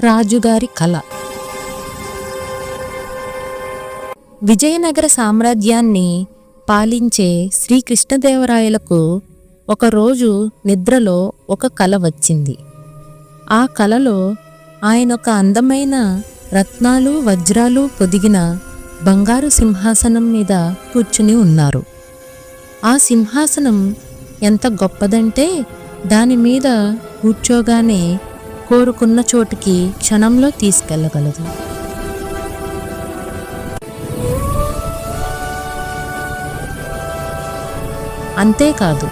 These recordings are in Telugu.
రాజుగారి కళ విజయనగర సామ్రాజ్యాన్ని పాలించే శ్రీకృష్ణదేవరాయలకు ఒకరోజు నిద్రలో ఒక కల వచ్చింది. ఆ కలలో ఆయన ఒక అందమైన రత్నాలు వజ్రాలు పొదిగిన బంగారు సింహాసనం మీద కూర్చుని ఉన్నారు. ఆ సింహాసనం ఎంత గొప్పదంటే దాని మీద కూర్చోగానే కోరుకున్న చోటుకి క్షణంలో తీసుకెళ్ళగలదు అంతేకాదు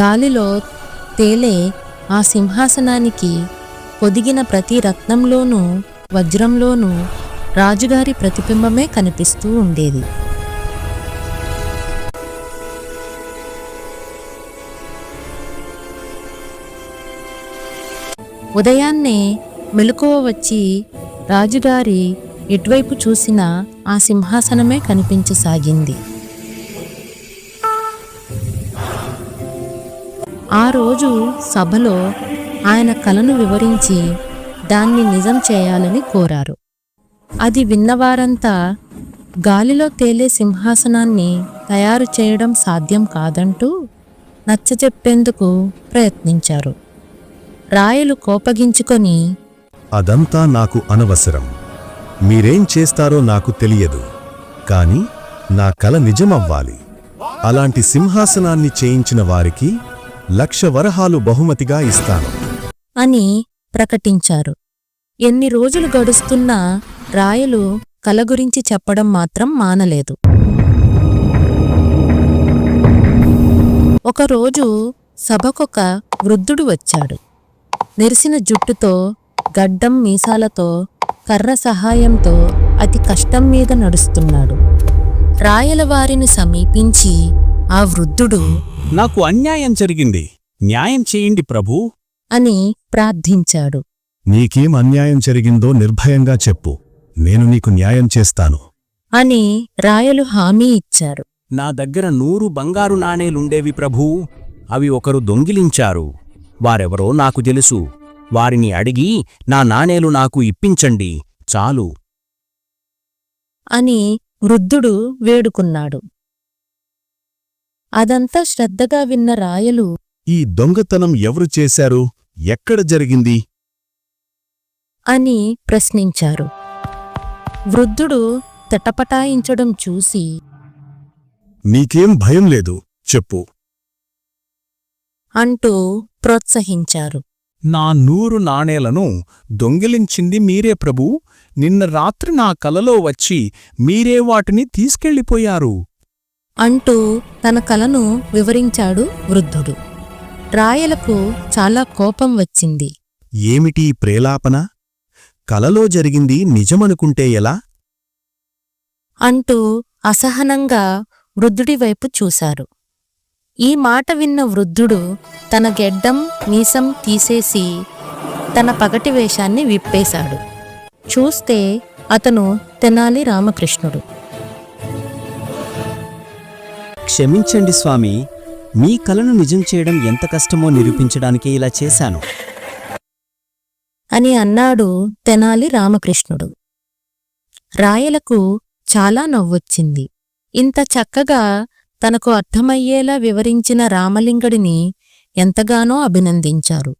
గాలిలో తేలే ఆ సింహాసనానికి పొదిగిన ప్రతి రత్నంలోనూ వజ్రంలోనూ రాజుగారి ప్రతిబింబమే కనిపిస్తూ ఉండేది. ఉదయాన్నే మెలకువ వచ్చి రాజుగారి ఎటువైపు చూసినా ఆ సింహాసనమే కనిపించసాగింది. ఆ రోజు సభలో ఆయన కలను వివరించి దాన్ని నిజం చేయాలని కోరారు. అది విన్నవారంతా గాలిలో తేలే సింహాసనాన్ని తయారు చేయడం సాధ్యం కాదంటూ నచ్చచెప్పేందుకు ప్రయత్నించారు. రాయలు కోపగించుకొని అదంతా నాకు అనవసరం. మీరేం చేస్తారో నాకు తెలియదు. కాని నా కల నిజమవ్వాలి. అలాంటి సింహాసనాన్ని చేయించిన వారికి లక్ష వరహాలు బహుమతిగా ఇస్తాను. అని ప్రకటించారు. ఎన్ని రోజులు గడుస్తున్నా రాయలు కల గురించి చెప్పడం మాత్రం మానలేదు. ఒకరోజు సభకొక వృద్ధుడు వచ్చాడు. నెరిసిన జుట్టుతో గడ్డం మీసాలతో కర్ర సహాయంతో అతి కష్టం మీద నడుస్తున్నాడు. రాయల వారిని సమీపించి ఆ వృద్ధుడు నాకు అన్యాయం జరిగింది. న్యాయం చేయండి ప్రభూ. అని ప్రార్థించాడు. నీకేం అన్యాయం జరిగిందో నిర్భయంగా చెప్పు. నేను నీకు న్యాయం చేస్తాను. అని రాయలు హామీ ఇచ్చారు. నా దగ్గర నూరు బంగారు నాణేలుండేవి ప్రభూ. అవి ఒకరు దొంగిలించారు. వారెవరో నాకు తెలుసు. వారిని అడిగి నా నాణేలు నాకు ఇప్పించండి. చాలు. అని వృద్ధుడు వేడుకున్నాడు. అదంతా శ్రద్ధగా విన్న రాయలు ఈ దొంగతనం ఎవరు చేశారు? ఎక్కడ జరిగింది? అని ప్రశ్నించారు. వృద్ధుడు తటపటాయించడం చూసి నీకేం భయం లేదు చెప్పు. అంటూ ప్రోత్సహించారు. నా నూరు నాణేలను దొంగిలించింది మీరే ప్రభూ. నిన్న రాత్రి నా కలలో వచ్చి మీరే వాటిని తీసుకెళ్ళిపోయారు. అంటూ తన కలను వివరించాడు వృద్ధుడు. రాయలకు చాలా కోపం వచ్చింది. ఏమిటి ప్రేలాపన? కలలో జరిగింది నిజమనుకుంటే ఎలా? అంటూ అసహనంగా వృద్ధుడి వైపు చూశారు. ఈ మాట విన్న వృద్ధుడు తన గెడ్డం మీసం తీసేసి తన పగటి వేషాన్ని విప్పేశాడు. చూస్తే అతను తెనాలి రామకృష్ణుడు. క్షమించండి స్వామి మీ కలను నిజం చేయడం ఎంత కష్టమో నిరూపించడానికి ఇలా చేశాను. అని అన్నాడు తెనాలి రామకృష్ణుడు. రాయలకు చాలా నవ్వొచ్చింది. ఇంత చక్కగా తనకు అర్థమయ్యేలా వివరించిన రామలింగడిని ఎంతగానో అభినందించారు.